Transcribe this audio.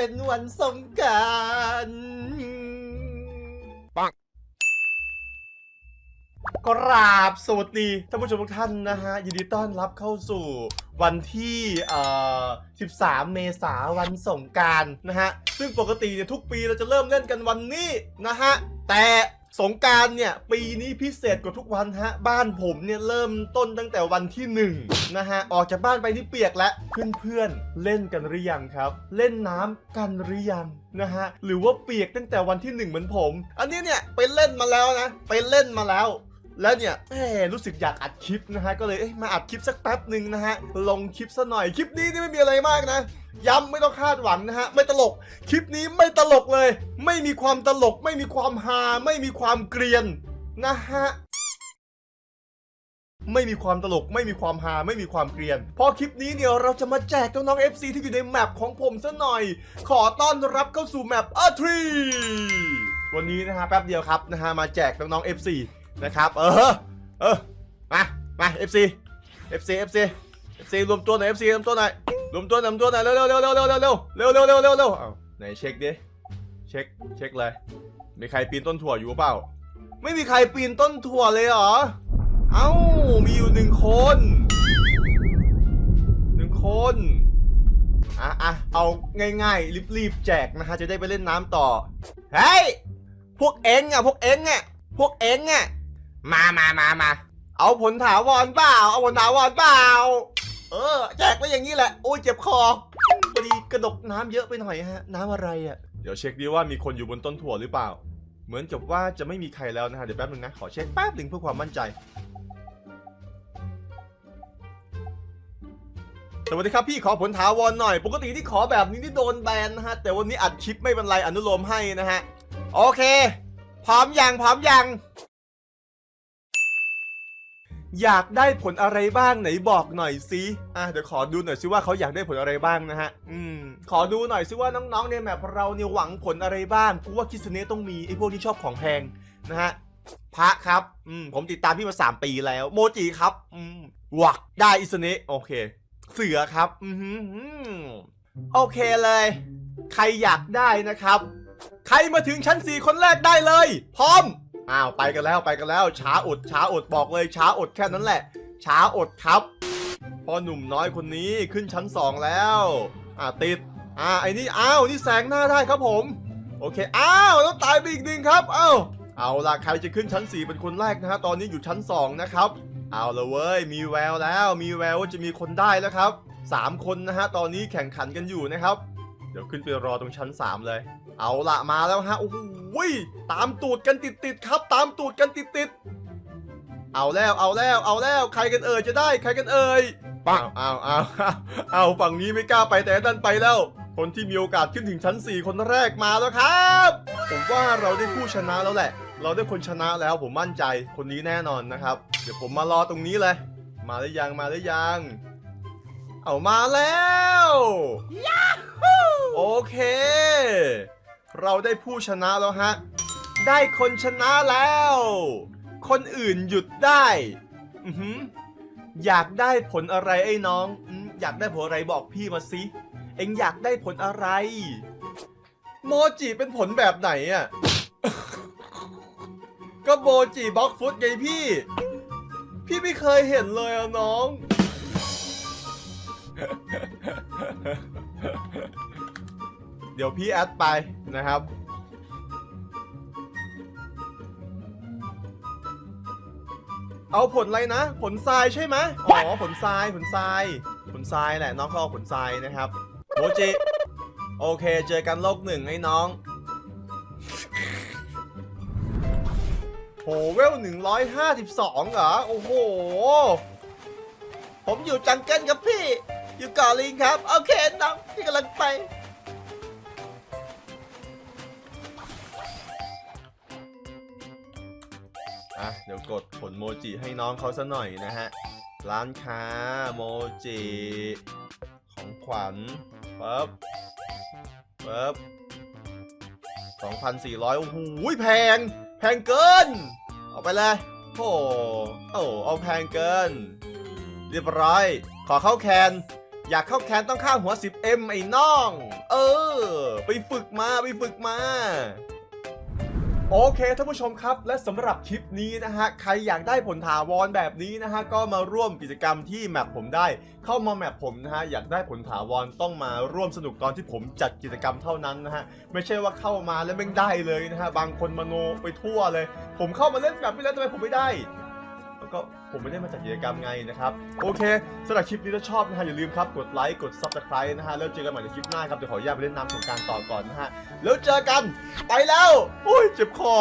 เป็นวันสงกรารปังกราบสวัสดีท่านผู้ชมทุกท่านนะฮะ ยินดีต้อนรับเข้าสู่วันที่เอ่อ13 เมษายนวันสงกรารนะฮะ ซึ่งปกติเนี่ยทุกปีเราจะเริ่มเล่นกันวันนี้นะฮะ แต่ สงการเนี่ยปีนี้พิเศษกว่าทุกวันฮะ บ้านผมเนี่ยเริ่มต้นตั้งแต่วันที่หนึ่งนะฮะ ออกจากบ้านไปที่เปียกแล้วเพื่อนๆเล่นกันหรือยังครับ เล่นน้ำกันหรือยังนะฮะหรือว่าเปียกตั้งแต่วันที่หนึ่งเหมือนผม อันนี้เนี่ยไปเล่นมาแล้วนะ ไปเล่นมาแล้ว แล้วเนี่ยแหมรู้สึกอยากอัดคลิปนะฮะก็เลยมาอัดคลิปสักแป๊บหนึ่งนะฮะลงคลิปซะหน่อยคลิปนี้นี่ไม่มีอะไรมากนะย้ำไม่ต้องคาดหวังนะฮะไม่ตลกคลิปนี้ไม่ตลกเลย ไม่มีความตลก ไม่มีความฮาไม่มีความเกรียนนะฮะไม่มีความตลกไม่มีความฮาไม่มีความเกรียนเพราะคลิปนี้เนี่ยเราจะมาแจกน้องๆ FC ที่อยู่ในแมปของผมซะหน่อย ขอต้อนรับเข้าสู่แมปอาทรีวันนี้นะฮะแป๊บเดียวครับนะฮะมาแจกน้องๆ FC นะครับ เออ เออ มา มา FC FC FC FC รวมตัวหน่อย FC รวมตัวหน่อย รวมตัวหน่อยรวมตัวหน่อย เร็วเร็วเร็วเร็วเร็วเร็วเร็วเร็วเร็วเร็วเร็วเร็วเอาไหนเช็คดิ เช็ค เช็คเลย มีใครปีนต้นถั่วอยู่เปล่า ไม่มีใครปีนต้นถั่วเลยเหรอ เอ้า มีอยู่หนึ่งคน หนึ่งคนอะอะเอาง่ายๆรีบๆแจกนะฮะจะได้ไปเล่นน้ำต่อ เฮ้ย พวกเอ็งอะ พวกเอ็งอะ พวกเอ็งอะ มามามามาเอาผลถาวรเปล่า เอาผลถาวรเปล่า เออ แจกไปอย่างนี้แหละ โอ้ยเจ็บคอพอดีกระดกน้ำเยอะไปหน่อยฮะ น้ำอะไรอะ เดี๋ยวเช็คดีว่ามีคนอยู่บนต้นถั่วหรือเปล่า เหมือนกับว่าจะไม่มีใครแล้วนะฮะ เดี๋ยวแป๊บนึงนะ ขอเช็คแป๊บหนึ่งเพื่อความมั่นใจ สวัสดีครับพี่ขอผลถาวรหน่อย ปกติที่ขอแบบนี้ที่โดนแบนนะฮะ แต่วันนี้อัดคลิปไม่เป็นไรอนุโลมให้นะฮะ โอเค พร้อมยังพร้อมยัง อยากได้ผลอะไรบ้างไหนบอกหน่อยสิอะเดี๋ยวขอดูหน่อยสิว่าเขาอยากได้ผลอะไรบ้างนะฮะ อืม ขอดูหน่อยสิว่าน้องๆในแมปเราเนี่ยหวังผลอะไรบ้าง กูว่าคิสเนะต้องมีไอ้พวกที่ชอบของแพงนะฮะ พระครับ อืม ผมติดตามพี่มาสามปีแล้ว โมจิครับ อืมวักได้อิสเนะโอเค เสือครับ อือหืออโอเคเลย ใครอยากได้นะครับ ใครมาถึงชั้นสี่คนแรกได้เลย พร้อม อ้าวไปกันแล้วไปกันแล้ว ช้าอดช้าอดบอกเลย ช้าอดแค่นั้นแหละ ช้าอดครับพอหนุ่มน้อยคนนี้ขึ้นชั้นสองแล้ว อ่าติด อ่าไอ้นี่อ้าวนี่แสงหน้าได้ครับผม โอเคอ้าวแล้วตายไปอีกหนึ่งครับ เอ้าเอาล่ะใครจะขึ้นชั้น 4 เป็นคนแรกนะฮะตอนนี้อยู่ชั้น 2 นะครับ เอาละเว้ยมีแววแล้วมีแววว่าจะมีคนได้แล้วครับ 3 คนนะฮะตอนนี้แข่งขันกันอยู่นะครับ ดี๋ยวขึ้นไปรอตรงชั้น 3 เลย เอาละมาแล้วฮะโอ้โหยตามตูดกันติดๆครับ ตามตูดกันติดๆเอาแล้วเอาแล้วเอาแล้วใครกันเอ่ยจะได้ใครกันเอ่ยปังเอาเอาเอาเอาฝั่งนี้ไม่กล้าไปแต่ดันไปแล้ว คนที่มีโอกาสขึ้นถึงชั้น 4 คนแรกมาแล้วครับ ผมว่าเราได้ผู้ชนะแล้วแหละ เราได้คนชนะแล้วผมมั่นใจคนนี้แน่นอนนะครับ เดี๋ยวผมมารอตรงนี้เลย มาหรือยังมาหรือยังเอามาแล้วโอ เค เราได้ผู้ชนะแล้วฮะ ได้คนชนะแล้ว คนอื่นหยุดได้อืออยากได้ผลอะไรไอ้น้อง อยากได้ผลอะไรบอกพี่มาสิ เอ็งอยากได้ผลอะไร โมจิเป็นผลแบบไหนอะ ก็โมจิบล็อกฟุตไงพี่ พี่ไม่เคยเห็นเลยอะน้อง เดี๋ยวพี่แอดไปนะครับเอาผลอะไรนะ ผลทรายใช่ไหมอ๋อผลทรายผลทราย ผลทรายแหละน้องเขาเอาผลทรายนะครับโมจิโอเค เจอกันโลกหนึ่งไอ้น้องโหเวล152เหรอโอ้โห ผมอยู่จังเกิลครับพี่ อยู่เกาะลิงครับ โอเคน้องพี่กำลังไป อะเดี๋ยวกดผลโมจิให้น้องเขาซะหน่อยนะฮะ ร้านค้าโมจิของขวัญปั๊บปั๊บ2,400 โอ้โหแพง แพงเกิน เอาไปเลยโอ้โหโอ้เอาแพงเกิน เรียบร้อย ขอเข้าแคนอยากเข้าแคนต้องค่าหัว 10M ไอ้น้อง เออ ไปฝึกมา ไปฝึกมา โอเคท่านผู้ชมครับ และสำหรับคลิปนี้นะฮะ ใครอยากได้ผลถาวรแบบนี้นะฮะ ก็มาร่วมกิจกรรมที่แมปผมได้ เข้ามาแมปผมนะฮะ อยากได้ผลถาวรต้องมาร่วมสนุกตอนที่ผมจัดกิจกรรมเท่านั้นนะฮะ ไม่ใช่ว่าเข้ามาแล้วไม่ได้เลยนะฮะ บางคนมโนไปทั่วเลย ผมเข้ามาเล่นแบบนี้แล้วทำไมผมไม่ได้ ก็ผมไม่ได้มาจัดกิจกรรมไงนะครับ โอเคสำหรับคลิปนี้ถ้าชอบนะฮะอย่าลืมครับกดไลค์กดซับสไคร b e นะฮะแล้วเจอกันใหม่ในคลิปหน้าครับเดี๋ยวขออนุญาตไปเล่นน้ำสงกรารต่อก่อนนะฮะแล้วเจอกันไปแล้วอุ้ยเจ็บคอ